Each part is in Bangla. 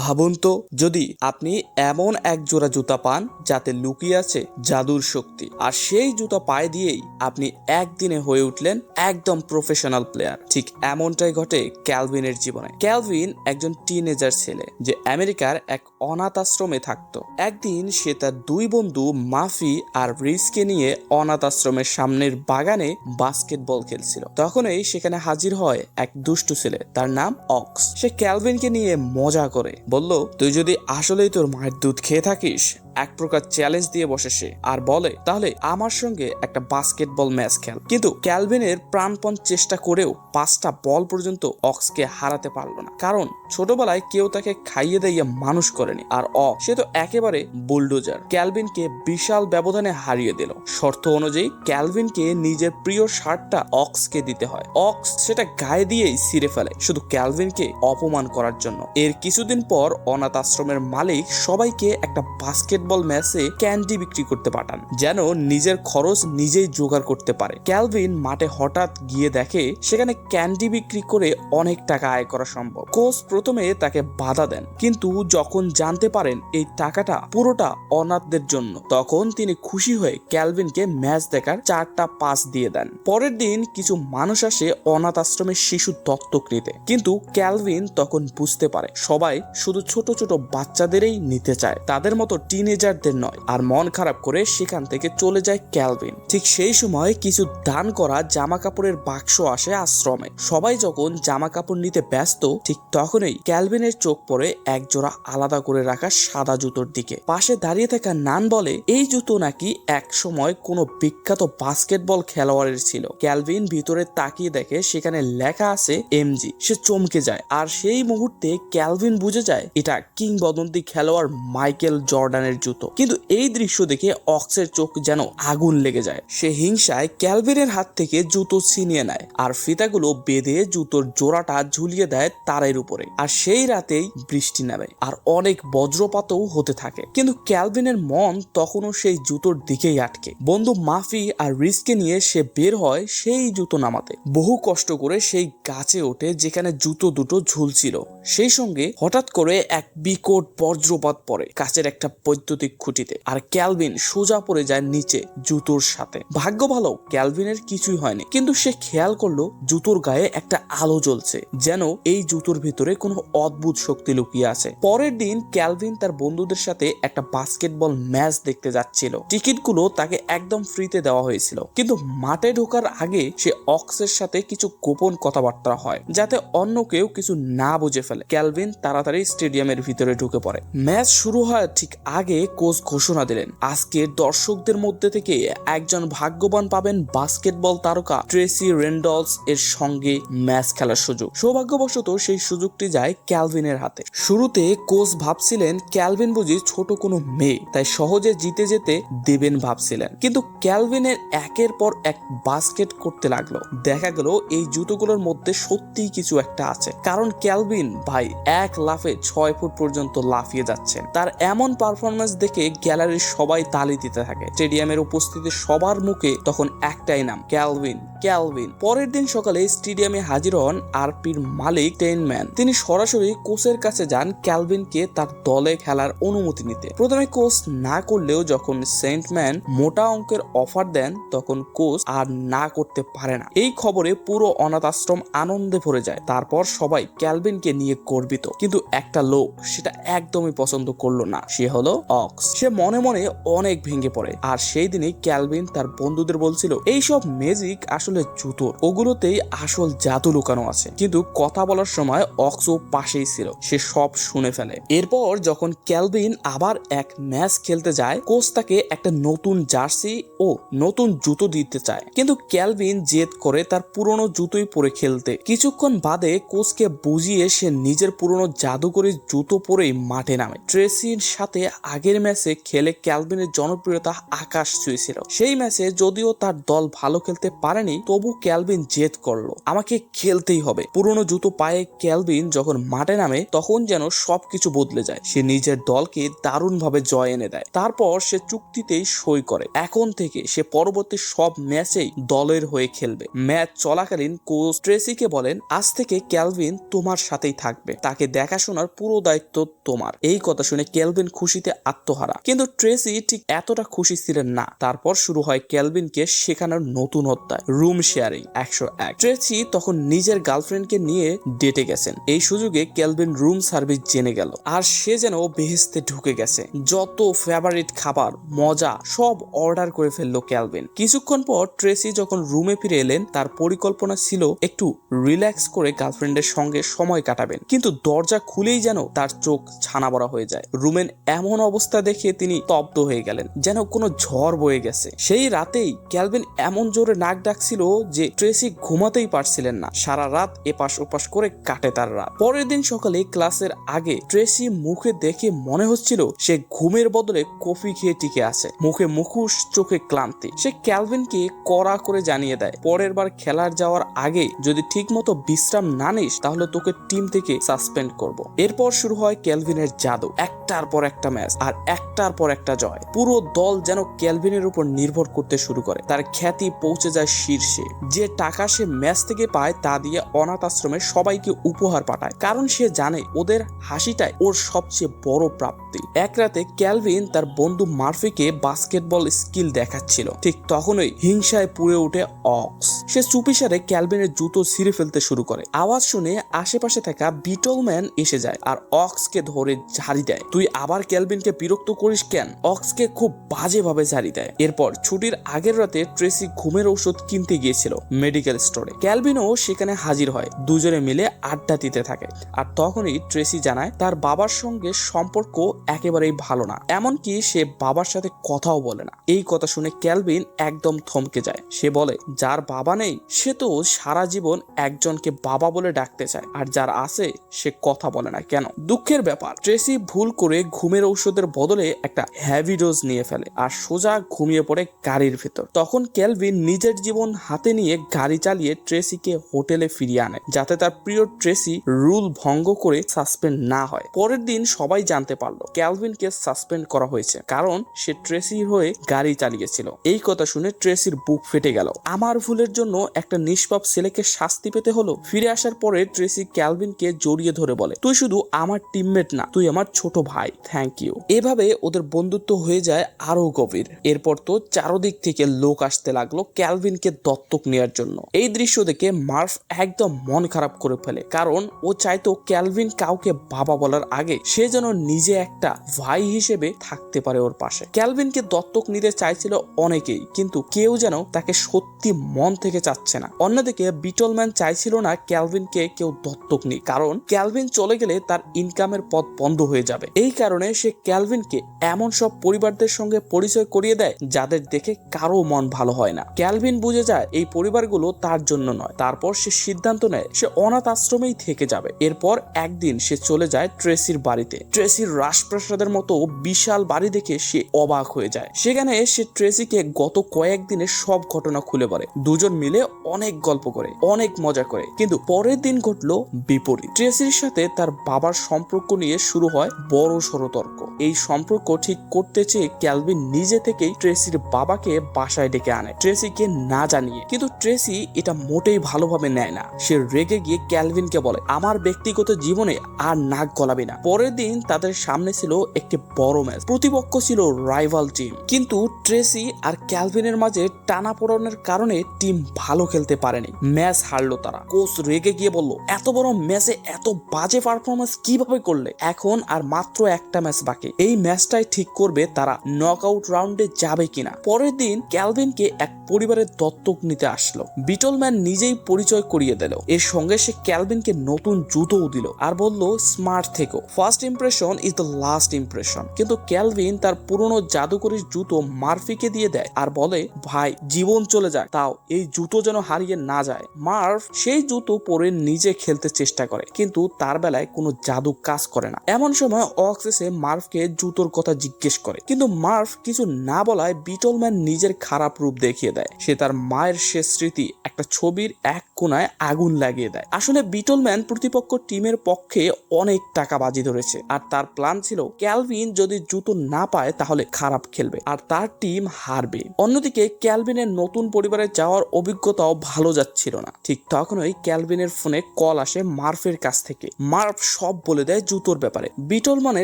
ভাবুন তো, যদি আপনি এমন এক জোড়া জুতা পান যাতে লুকিয়ে আছে জাদুর শক্তি, আর সেই জুতা পায়ে দিয়েই আপনি একদিনে হয়ে উঠলেন একদম প্রফেশনাল প্লেয়ার ঠিক এমনটাই ঘটে ক্যালভিনের জীবনে। ক্যালভিন একজন টিনেজার ছেলে যে আমেরিকার এক অনাথ আশ্রমে থাকতো। একদিন সে তার দুই বন্ধু মাফি আর রিসকে নিয়ে অনাথ আশ্রমের সামনের বাগানে বাস্কেটবল খেলছিল। তখনই সেখানে হাজির হয় এক দুষ্টু ছেলে, তার নাম অক্স। সে ক্যালভিনকে নিয়ে মজা করে বলল, তুই যদি আসলেই তোর মায়ের দুধ খেয়ে থাকিস, এক প্রকার চ্যালেঞ্জ দিয়ে বসে সে। আর বলে, তাহলে আমার সঙ্গে একটা বাস্কেটবল ম্যাচ খেল। কিন্তু ক্যালভিনের প্রাণপণ চেষ্টা করেও পাঁচটা বল পর্যন্ত অক্সকে হারাতে পারল না। কারণ ছোটবেলায় কেউ তাকে খাইয়ে দাইয়ে মানুষ করেনি। আর অ, সে তো একেবারে বুলডোজার। ক্যালভিনকে বিশাল ব্যবধানে হারিয়ে দিল। শর্ত অনুযায়ী ক্যালভিনকে নিজের প্রিয় শার্টটা অক্সকে দিতে হয়। অক্স সেটা গায়ে দিয়েই ছিঁড়ে ফেলে। শুধু ক্যালভিনকে অপমান করার জন্য। এর কিছুদিন পর অনাথ আশ্রমের মালিক সবাইকে একটা বাস্কেটবল ম্যাচে ক্যান্ডি বিক্রি করতে পাঠান, যেন নিজের খরচ নিজেই জোগাড় করতে পারে। ক্যালভিন মাঠে হঠাৎ গিয়ে দেখে সেখানে ক্যান্ডি বিক্রি করে অনেক টাকা আয় করা সম্ভব। কোচ প্রথমে তাকে বাধা দেন, কিন্তু যখন জানতে পারেন এই টাকাটা পুরোটা অনাথদের জন্য, তখন তিনি খুশি হয়ে ক্যালভিনকে ম্যাচ দেখার চারটা পাস দিয়ে দেন। পরের দিন কিছু মানুষ আসে অনাথ আশ্রমের শিশু দত্তক নিতে, কিন্তু ক্যালভিন তখন বুঝতে পারে, সবাই শুধু ছোট ছোট বাচ্চাদেরই নিতে চায়, তাদের মতো টিনেজারদের নয়। আর মন খারাপ করে সেখান থেকে চলে যায় ক্যালভিন। ঠিক সেই সময় কিছু দান করা জামা কাপড়ের বাক্স আসে আশ্রমে। সবাই যখন জামা কাপড় নিতে ব্যস্ত, ঠিক তখনই ক্যালভিনের চোখ পড়ে এক জোড়া আলাদা করে রাখা সাদা জুতোর দিকে। পাশে দাঁড়িয়ে থাকা নান বলে, এই জুতো নাকি এক সময় কোনো বিখ্যাত বাস্কেটবল খেলোয়াড়ের ছিল। ক্যালভিন ভিতরে তাকিয়ে দেখে সেখানে লেখা আছে, এমজি। সে চমকে যায়। আর সেই মুহূর্তে ক্যালভিন বুঝে যায়, এটা কিংবদন্তি খেলোয়াড় মাইকেল জর্ডানের জুতো। কিন্তু এই দৃশ্য দেখে অক্সের চোখ যেন আগুন লেগে যায়। সে হিংসায় ক্যালভিনের হাত থেকে জুতো ছিনিয়ে নেয় আর ফিতাগুলো বেঁধে জুতোর জোড়াটা ঝুলিয়ে দেয় তারের উপরে। আর সেই রাতেই বৃষ্টি নামে আর অনেক বজ্রপাতও হতে থাকে। কিন্তু ক্যালভিনের মন তখনও সেই জুতোর দিকেই আটকে। বন্ধু মাফি আর রিসকে নিয়ে সে বের হয় সেই জুতো নামাতে। বহু কষ্ট করে সেই গাছে ওঠে যেখানে জুতো দুটো ঝুলছিল। সেই সঙ্গে হঠাৎ করে এক বিকট বজ্রপাত পড়ে কাছের একটা বৈদ্যুতিক খুঁটিতে। আর ক্যালভিন সোজা পড়ে যায় নিচে জুতোর সাথে। ভাগ্য ভালো, ক্যালভিনের কিছুই হয়নি। কিন্তু সে খেয়াল করল জুতোর গায়ে একটা আলো জ্বলছে, যেন এই জুতোর ভিতরে কোনো অদ্ভুত শক্তি লুকিয়ে আছে। পরের দিন ক্যালভিন তার বন্ধুদের সাথে একটা বাস্কেটবল ম্যাচ দেখতে যাচ্ছিল। টিকিটগুলো তাকে একদম ফ্রিতে দেওয়া হয়েছিল। কিন্তু মাঠে ঢোকার আগে সে অক্সের সাথে কিছু গোপন কথাবার্তা হয়, যাতে অন্য কেউ কিছু না বুঝে ফেলে। ক্যালভিন তাড়াতাড়ি স্টেডিয়ামের ভিতরে ঢুকে পড়ে। ম্যাচ শুরু হওয়ার ঠিক আগে কোচ ঘোষণা দিলেন, আজকে দর্শকদের মধ্যে থেকে একজন ভাগ্যবান পাবেন বাস্কেটবল তারকা ট্রেসি রেন্ডলস এর সঙ্গে ম্যাচ খেলার সুযোগ। সৌভাগ্যবশত সেই সুযোগটি যায় ক্যালভিনের হাতে। শুরুতে কোচ ভাবছিলেন, ক্যালভিন বুঝি ছোট কোনো মেয়ে, তাই সহজে জিতে যেতে দেবেন ভাবছিলেন। কিন্তু ক্যালভিনের একের পর এক বাস্কেট করতে লাগল। দেখা গেল এই জুতোগুলোর মধ্যে সত্যিই কিছু একটা আছে। কারণ ক্যালভিন, ভাই, এক লাফে ছয় ফুট পর্যন্ত লাফিয়ে যাচ্ছেন। তার এমন পারফরমেন্স দেখে গ্যালারির সবাই তালি দিতে থাকে। স্টেডিয়ামের উপস্থিতি সবার মুখে তখন একটাই নাম, ক্যালভিন। ক্যালভিন, পরের দিন সকালে স্টেডিয়ামে হাজির হন আরপির মালিক টেনম্যান তিনি সরাসরি কোচের কাছে যান ক্যালভিনকে তার দলে খেলার অনুমতি নিতে। প্রথমে কোচ না করলেও যখন সেন্টম্যান মোটা অঙ্কের অফার দেন, তখন কোচ আর না করতে পারে না। এই খবরে পুরো অনাথ আশ্রম আনন্দে ভরে যায়। তারপর সবাই ক্যালভিনকে নিয়ে গর্বিত। কিন্তু একটা লোক সেটা একদমই পছন্দ করল না। সে হলো অক্স। সে মনে মনে অনেক ভেঙে পড়ে। আর সেই দিনই ক্যালভিন তার বন্ধুদের বলছিল, এইসব ম্যাজিক আসলে জুতোর ওগুলোতেই আসল জাদু লুকানো আছে। কিন্তু কথা বলার সময় অক্সও পাশেই ছিল। সে সব শুনে ফেলে। এরপর যখন ক্যালভিন আবার এক ম্যাচ খেলতে যায়, কোচ তাকে একটা নতুন জার্সি ও নতুন জুতো দিতে চায়। কিন্তু ক্যালভিন জেদ করে তার পুরনো জুতোই পরে খেলতে। কিছুক্ষণ বাদে কোচকে বুঝিয়ে সে নিজের পুরনো জাদুকরি জুতো পরেই মাঠে নামে। ট্রেসির সাথে আগের ম্যাচে খেলে ক্যালভিনের জনপ্রিয়তা আকাশ ছুঁয়েছিল। সেই ম্যাচে যদিও তার দল ভালো খেলতে পারেনি, তবু ক্যালভিন জেদ করল। আমাকে খেলতেই হবে। পুরনো জুতো পায়ে ক্যালভিন যখন মাঠে নামে, তখন যেন সবকিছু বদলে যায়। সে নিজের দলকে দারুণভাবে জয় এনে দেয়। তারপর সে চুক্তিতেই সই করে। এখন থেকে সে পরবর্তী সব ম্যাচেই দলের হয়ে খেলবে। ম্যাচ চলাকালীন কোচ ট্রেসিকে বলেন, আজ থেকে ক্যালভিন তোমার সাথেই থাকবে। তাকে দেখাশোনার পুরো দায়িত্ব তোমার। এই কথা শুনে ক্যালভিন খুশিতে আত্মহারা। কিন্তু ট্রেসি ঠিক এতটা খুশি ছিলেন না। তারপর শুরু হয় ক্যালভিনকে শেখানোর নতুন অধ্যায়, রুম শেয়ারিং, একশো এক। ট্রেসি তখন নিজের গার্লফ্রেন্ডকে নিয়ে ডেটে গেছেন। এই সুযোগে ক্যালভিন রুম সার্ভিস জেনে গেল। আর সে যেন বেহেস্তে ঢুকে গেছে। যত ফেভারিট খাবার, মজা, সব অর্ডার করে ফেলল ক্যালভিন। কিছুক্ষণ পর ট্রেসি যখন রুমে ফিরে এলেন, তার পরিকল্পনা ছিল একটু রিল্যাক্স করে গার্লফ্রেন্ডের সঙ্গে সময় কাটাবেন। কিন্তু দরজা খুলেই যেন তার চোখ ছানা বড়া হয়ে যায়। রুমের এমন অবস্থা দেখে তিনি স্তব্ধ হয়ে গেলেন, যেন কোনো ঝড় বয়ে গেছে। সেই রাতেই ক্যালভিন এমন জোরে নাক ডাকছিল যে ট্রেসি ঘুমাতেই পারছিলেন না। সারা রাত এপাশ ওপাশ করে কাটে তার রাত। পরের দিন সকালে ক্লাসের আগে ট্রেসি মুখে দেখে মনে হচ্ছিল সে ঘুমের বদলে কফি খেয়ে টিকে আছে। মুখে মুখোশ, চোখে ক্লান্তি। সে ক্যালভিনকে কড়া করে জানিয়ে দেয়, পরের বার খেলার যাওয়ার আগে যদি ঠিকমতো বিশ্রাম না নিস, তাহলে তোকে টিম থেকে সাসপেন্ড করব। এরপর শুরু হয় ক্যালভিনের জাদু। একটার পর একটা ম্যাচ আর একটার পর একটা জয়। পুরো দল যেন ক্যালভিনের উপর নির্ভর করতে শুরু করে। তার খ্যাতি পৌঁছে যায় শীর্ষে। যে টাকা সে ম্যাচ থেকে পায় তা দিয়ে অনাথ আশ্রমে সবাইকে উপহার পাঠায়। কারণ সে জানে ওদের হাসিটাই ওর সবচেয়ে বড় প্রাপ্তি। এক রাতে ক্যালভিন তার বন্ধু মার্ফিকে বাস্কেটবল স্কিল দেখাচ্ছিল। ঠিক তখনই হিংসায় পুড়ে ওঠে অক্স। সে চুপিসারে ক্যালভিনের জুতো ছিঁড়ে ফেলতে শুরু করে। আওয়াজ শুনে আশেপাশে থাকা বিটলম্যান এসে যায়। আর অক্সকে ধরে ঝাড়ি দেয়। তুই আবার ক্যালভিনকে বিরক্ত করিস কেন? অক্সকে খুব বাজেভাবে ঝাড়ি দেয়। এরপর ছুটির আগের রাতে ট্রেসি ঘুমের ঔষধ কিনতে গিয়েছিল মেডিকেল স্টোরে। ক্যালভিনও সেখানে হাজির হয়। দুজনে মিলে আড্ডা দিতে থাকে। আর তখনই ট্রেসি জানায়, তার বাবার সঙ্গে সম্পর্ক একেবারেই ভালো না। এমনকি সে বাবার সাথে কথাও বলে না। এই কথা শুনে ক্যালভিন একদম থমকে যায়। সে বলে, যার বাবা নেই, সে তো সারা জীবন একজনকে বাবা বলে ডাকতে চায়। আর যার আছে, সে কথা বলে না। কেন? দুঃখের ব্যাপার, ট্রেসি ভুল করে ঘুমের ঔষধের বদলে একটা হ্যাভি ডোজ নিয়ে ফেলে আর সোজা ঘুমিয়ে পড়ে গাড়ির ভেতর। তখন ক্যালভিন নিজের জীবন হাতে নিয়ে গাড়ি চালিয়ে ট্রেসিকে হোটেলে ফিরিয়ে আনে, যাতে তার প্রিয় ট্রেসি রুল ভঙ্গ করে সাসপেন্ড না হয়। পরের দিন সবাই জানতে পারল, ক্যালভিনকে সাসপেন্ড করা হয়েছে, কারণ সে ট্রেসির হয়ে গাড়ি চালিয়েছিল। এই কথা শুনে ট্রেসির বুক ফেটে গেল। আমার ভুলের জন্য একটা নিষ্পাপ ছেলেকে শাস্তি পেতে হলো? ফিরে আসার পরে ট্রেসি ক্যালভিনকে জড়িয়ে ধরে বলে, তুই শুধু আমার টিমমেট না, তুই আমার ছোট ভাই। থ্যাংক ইউ এভাবে ওদের বন্ধুত্ব হয়ে যায় আরও গভীর। এরপর তো চারদিক থেকে লোক আসতে লাগল ক্যালভিনকে দত্তক নেওয়ার জন্য। এই দৃশ্য দেখে মার্ফ একদম মন খারাপ করে ফেলে, কারণ ও চাইতো ক্যালভিন কাউকে বাবা বলার আগে সে যেন নিজে একটা ভাই হিসেবে থাকতে পারে ওর পাশে। ক্যালভিনকে দত্তক নিতে চাইছিল অনেকেই, কিন্তু কেউ যেন তাকে সত্যি মন থেকে চাচ্ছে না। অন্যদিকে বিটলম্যান চাইছিল না ক্যালভিনকে কেউ দত্তক নিক, কারণ ক্যালভিন চলে গেলে তার ইনকামের পথ বন্ধ হয়ে যাবে। এই কারণে সে ক্যালভিনকে এমন সব পরিবারদের সঙ্গে পরিচয় করিয়ে দেয়, যাদের দেখে কারও মন ভালো হয় না। ক্যালভিন বুঝে যায় এই পরিবারগুলো তার জন্য নয়। তারপর সে সিদ্ধান্ত নেয়, সে অনাথ আশ্রমেই থেকে যাবে। এরপর একদিন সে চলে যায় ট্রেসির বাড়িতে। ট্রেসির রাজপ্রাসাদের মতো বিশাল বাড়ি দেখে সে অবাক হয়ে যায়। সেখানে সে ট্রেসিকে গত কয়েকদিনের সব ঘটনা খুলে পড়ে দুজন মিলে অনেক গল্প করে, অনেক মজা করে। কিন্তু পরের দিন ঘটলো বিপরীত। ট্রেসির সাথে তার বাবার সম্পর্ক নিয়ে শুরু হয় বড় সড় তর্ক। এই সম্পর্ক ঠিক করতে চেয়ে ক্যালভিন নিজে থেকেই ট্রেসির বাবাকে বাসায় ডেকে আনে। ট্রেসিকে না জানিয়ে। কিন্তু ট্রেসি এটা মোটেই ভালোভাবে নেয় না। সে রেগে গিয়ে ক্যালভিনকে বলে, আমার ব্যক্তিগত জীবনে আর নাক গলাবে না। পরের দিন তাদের সামনে ছিল একটি বড় ম্যাচ। প্রতিপক্ষ ছিল রাইভাল টিম। কিন্তু ট্রেসি আর ক্যালভিনের মাঝে টানা পড়নের কারণে টিম ভালো খেলতে পারেনি। ম্যাচ হারলো তারা। কোচ রেগে গিয়ে বলল, এত বড় ম্যাচে এত বাজে পারফরমেন্স কীভাবে করলে? এখন আর মাত্র একটা ম্যাচ বাকি। এই ম্যাচটাই ঠিক করবে তারা নক আউট রাউন্ডে যাবে কিনা। পরের দিন ক্যালভিনকে এক পরিবারের দত্তক নিতে আসলো। বিটলম্যান নিজেই পরিচয় করিয়ে দিল। এর সঙ্গে সে ক্যালভিনকে নতুন জুতোও দিল আর বলল স্মার্ট থেকো। First impression is the last impression কিন্তু ক্যালভিন তার পুরনো জাদুকরির জুতো মার্ফিকে দিয়ে দেয় আর বলে, ভাই, জীবন চলে যায় তাও এই জুতো যেন হারিয়ে না যায়। মার্ফ সেই জুতো পরে নিজে খেলতে চেষ্টা করে। কিন্তু তার বেলায় কোনো জাদু কাজ করে না। এমন সময় অক্স এসে মার্ফকে জুতোর কথা জিজ্ঞেস করে। কিন্তু মার্ফ কিছু না বলায় বিটলম্যান নিজের খারাপ রূপ দেখিয়ে দেয়। সে তার মায়ের শেষ স্মৃতি একটা ছবির এক কোনায় আগুন লাগিয়ে দেয়। আসলে বিটলম্যান প্রতিপক্ষ টিমের পক্ষে অনেক টাকা বাজি ধরেছে। আর তার প্ল্যান ছিল, ক্যালভিন যদি জুতো না পায় তাহলে খারাপ খেলবে, আর তার টিম হারবে। অন্যদিকে, ক্যালভিনের নতুন পরিবারে যাওয়ার অভিজ্ঞতাও ভালো যাচ্ছিল না। ঠিক তখনই ক্যালভিনের ফোনে কল আসে মার্ফের কাছ থেকে। মার্ফ সব বলে দেয় জুতোর ব্যাপারে। বিটল মানে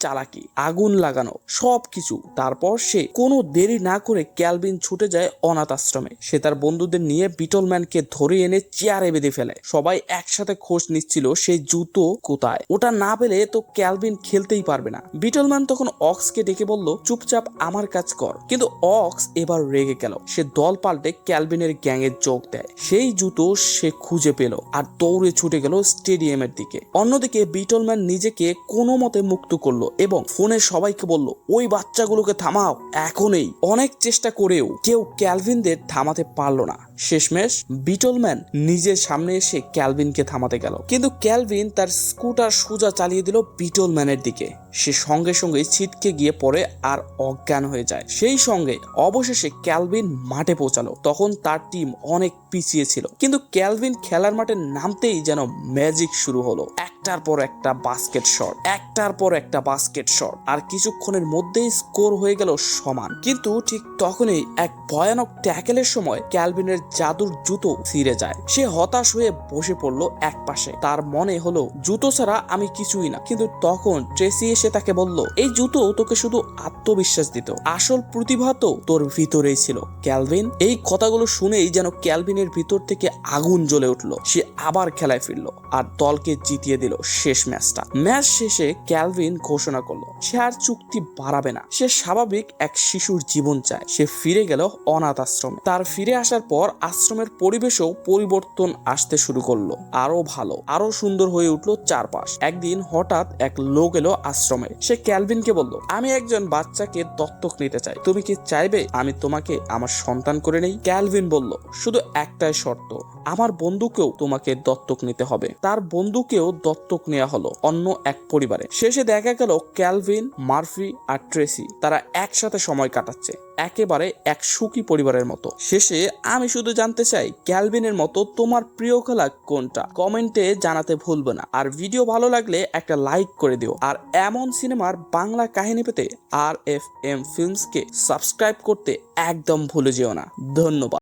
চালাকি, আগুন লাগানো, সবকিছু। তারপর সে কোনো দেরি না করে ক্যালভিন ছুটে যায় অনাথ আশ্রমে সে তার বন্ধুদের নিয়ে বিটলম্যানকে ধরে এনে চেয়ারে বেঁধে ফেলে। সবাই একসাথে খোঁজ নিচ্ছিল সেই জুতো কোথায়? ওটা না পেলে তো ক্যালভিন খেলতেই পারবে না। বিটলম্যান তখন অক্সকে ডেকে বলল, চুপচাপ আমার কাজ কর। কিন্তু অক্স এবার রেগে গেল। সে দল পাল্টে ক্যালভিনের গ্যাংয়ে যোগ দেয়। সেই জুতো সে খুঁজে পেল আর দৌড়ে ছুটে গেল স্টেডিয়ামের দিকে। অন্যদিকে বিটলম্যান নিজেকে কোনো মতে মুক্ত করল এবং ফোনে সবাইকে বলল, ওই বাচ্চাগুলোকে থামাও, এখনই। অনেক চেষ্টা করেও কেউ ক্যালভিনদের থামাতে পারল না। শেষমেশ বিটলম্যান নিজের সামনে এসে ক্যালভিনকে থামাতে গেল। কিন্তু ক্যালভিন তার স্কুটার সোজা চালিয়ে দিল বিটলম্যানের দিকে। সে সঙ্গে সঙ্গে ছিটকে গিয়ে পড়ে আর অজ্ঞান হয়ে যায়। সেই সঙ্গে অবশেষে ক্যালভিন মাঠে পৌঁছালো। তখন তার টিম অনেক পিছিয়ে ছিল। কিন্তু ক্যালভিন খেলার মাঠে নামতেই যেন ম্যাজিক শুরু হলো। একটার পর একটা বাস্কেট শট একটার পর একটা বাস্কেট শট আর কিছুক্ষণের মধ্যেই স্কোর হয়ে গেল সমান। কিন্তু ঠিক তখনই এক ভয়ানক ট্যাকেলের সময় ক্যালভিনের জাদুর জুতো ছিঁড়ে যায়। সে হতাশ হয়ে বসে পড়ল এক পাশে তার মনে হলো, জুতো ছাড়া আমি কিছুই না। কিন্তু তখন ট্রেসি এসে তাকে বলল, এই জুতো তোকে শুধু আত্মবিশ্বাস দিত। আসল প্রতিভা তো তোর ভিতরেই ছিল। ক্যালভিন, এই কথাগুলো শুনেই যেন ক্যালভিনের ভিতর থেকে আগুন জ্বলে উঠল। সে আবার খেলায় ফিরলো আর দলকে জিতিয়ে দিল শেষ ম্যাচটা। ম্যাচ শেষে ক্যালভিন ঘোষণা করল, সে আর চুক্তি বাড়াবে না। সে স্বাভাবিক এক শিশুর জীবন চায়। সে ফিরে গেল অনাথ আশ্রমে। তার ফিরে আসার পর আশ্রমের পরিবেশেও পরিবর্তন আসতে শুরু করল। আরও ভালো আরও সুন্দর হয়ে উঠল চারপাশ। একদিন হঠাৎ এক লোক এলো আশ্রমে সে ক্যালভিনকে বলল, আমি একজন বাচ্চাকে দত্তক নিতে চাই। তুমি কি চাইবে আমি তোমাকে আমার সন্তান করে নেই? ক্যালভিন বলল, শুধু একটাই শর্ত, আমার বন্ধুকেও তোমাকে দত্তক নিতে হবে। তার বন্ধুকেও দত্তক নেওয়া হলো অন্য এক পরিবারে। শেষে দেখা গেল ক্যালভিন, মার্ফি আর ট্রেসি, তারা একসাথে সময় কাটাচ্ছে। একেবারে এক সুখী পরিবারের মতো। শেষে আমি শুধু জানতে চাই, ক্যালভিনের মতো তোমার প্রিয় খেলা কোনটা? কমেন্টে জানাতে ভুলবে না। আর ভিডিও ভালো লাগলে একটা লাইক করে দিও। আর এমন সিনেমার বাংলা কাহিনী পেতে আর এফ এম ফিল্মসকে সাবস্ক্রাইব করতে একদম ভুলে যেও না। ধন্যবাদ।